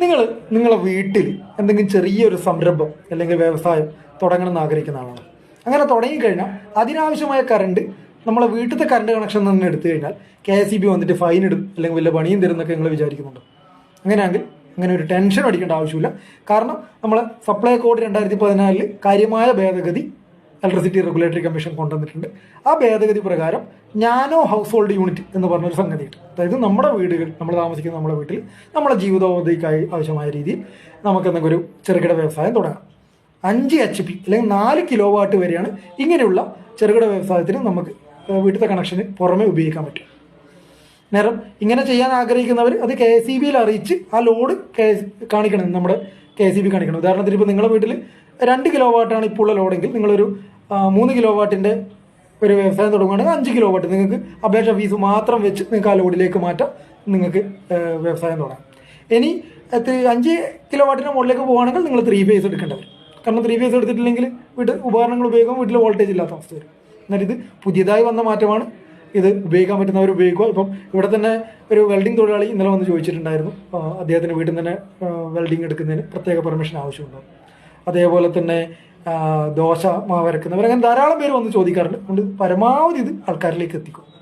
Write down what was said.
നിങ്ങൾ നിങ്ങളെ വീട്ടിൽ എന്തെങ്കിലും ചെറിയൊരു സംരംഭം അല്ലെങ്കിൽ വ്യവസായം തുടങ്ങണം എന്ന് ആഗ്രഹിക്കുന്ന ആളാണ്. അങ്ങനെ തുടങ്ങിക്കഴിഞ്ഞാൽ അതിനാവശ്യമായ കറണ്ട് നമ്മളെ വീട്ടിലത്തെ കറണ്ട് കണക്ഷൻ തന്നെ എടുത്തു കഴിഞ്ഞാൽ കെ എസ് ഇ ബി വന്നിട്ട് ഫൈൻ ഇടും അല്ലെങ്കിൽ വലിയ പണിയും തരുന്നൊക്കെ നിങ്ങൾ വിചാരിക്കുന്നുണ്ട്. അങ്ങനെയാണെങ്കിൽ അങ്ങനെ ഒരു ടെൻഷൻ അടിക്കേണ്ട ആവശ്യമില്ല. കാരണം നമ്മൾ സപ്ലൈ കോഡ് രണ്ടായിരത്തി പതിനാലിൽ കാര്യമായ ഭേദഗതി ഇലക്ട്രിസിറ്റി റെഗുലേറ്ററി കമ്മീഷൻ കൊണ്ടുവന്നിട്ടുണ്ട്. ആ ഭേദഗതി പ്രകാരം നാനോ ഹൗസ് ഹോൾഡ് യൂണിറ്റ് എന്ന് പറഞ്ഞൊരു സംഗതിയുണ്ട്. അതായത് നമ്മുടെ വീടുകൾ നമ്മൾ താമസിക്കുന്ന നമ്മുടെ വീട്ടിൽ നമ്മുടെ ജീവിതോപാധിക്കായി ആവശ്യമായ രീതിയിൽ നമുക്ക് എന്തെങ്കിലും ഒരു ചെറുകിട വ്യവസായം തുടങ്ങാം. അഞ്ച് എച്ച് പി അല്ലെങ്കിൽ നാല് കിലോ വാട്ട് വരെയാണ് ഇങ്ങനെയുള്ള ചെറുകിട വ്യവസായത്തിന് നമുക്ക് വീട്ടിലത്തെ കണക്ഷന് പുറമെ ഉപയോഗിക്കാൻ പറ്റും. നേരം ഇങ്ങനെ ചെയ്യാൻ ആഗ്രഹിക്കുന്നവർ അത് കെ എസ് ഇ ബിയിൽ അറിയിച്ച് ആ ലോഡ് കെ കാണിക്കണം നമ്മുടെ കെ എസ് ഇ ബി കാണിക്കണം. ഉദാഹരണത്തിന് ഇപ്പോൾ നിങ്ങളുടെ വീട്ടിൽ രണ്ട് കിലോ വാട്ടാണ് ഇപ്പോൾ ഉള്ള ലോഡെങ്കിൽ നിങ്ങളൊരു മൂന്ന് കിലോ വാട്ടിന്റെ ഒരു വ്യവസായം തുടങ്ങുകയാണെങ്കിൽ അഞ്ച് കിലോ വാട്ട് നിങ്ങൾക്ക് അപേക്ഷ ഫീസ് മാത്രം വെച്ച് നിങ്ങൾക്ക് ആ ലോഡിലേക്ക് മാറ്റാം. നിങ്ങൾക്ക് വ്യവസായം തുടങ്ങാം. ഇനി അഞ്ച് കിലോ വാട്ടിന് മുകളിലേക്ക് പോകുകയാണെങ്കിൽ നിങ്ങൾ ത്രീ ഫേസ് എടുക്കേണ്ടി വരും കാരണം ത്രീ ഫേസ് എടുത്തിട്ടില്ലെങ്കിൽ വീട്ട് ഉപകരണങ്ങൾ ഉപയോഗിക്കുമ്പോൾ വീട്ടിൽ വോൾട്ടേജ് ഇല്ലാത്ത അവസ്ഥ വരും. എന്നാൽ ഇത് പുതിയതായി വന്ന മാറ്റമാണ്. ഇത് ഉപയോഗിക്കാൻ പറ്റുന്നവർ ഉപയോഗിക്കുക. ഇപ്പം ഇവിടെ തന്നെ ഒരു വെൽഡിംഗ് തൊഴിലാളി ഇന്നലെ വന്ന് ചോദിച്ചിട്ടുണ്ടായിരുന്നു. അദ്ദേഹത്തിന്റെ വീട്ടിൽ തന്നെ വെൽഡിംഗ് എടുക്കുന്നതിന് പ്രത്യേക പെർമിഷൻ ആവശ്യമുണ്ടോ. അതേപോലെ തന്നെ ദോശ മാവരക്കുന്നവർ അങ്ങനെ ധാരാളം പേര് വന്ന് ചോദിക്കാറുണ്ട്. അതുകൊണ്ട് പരമാവധി ഇത് ആൾക്കാരിലേക്ക് എത്തിക്കും.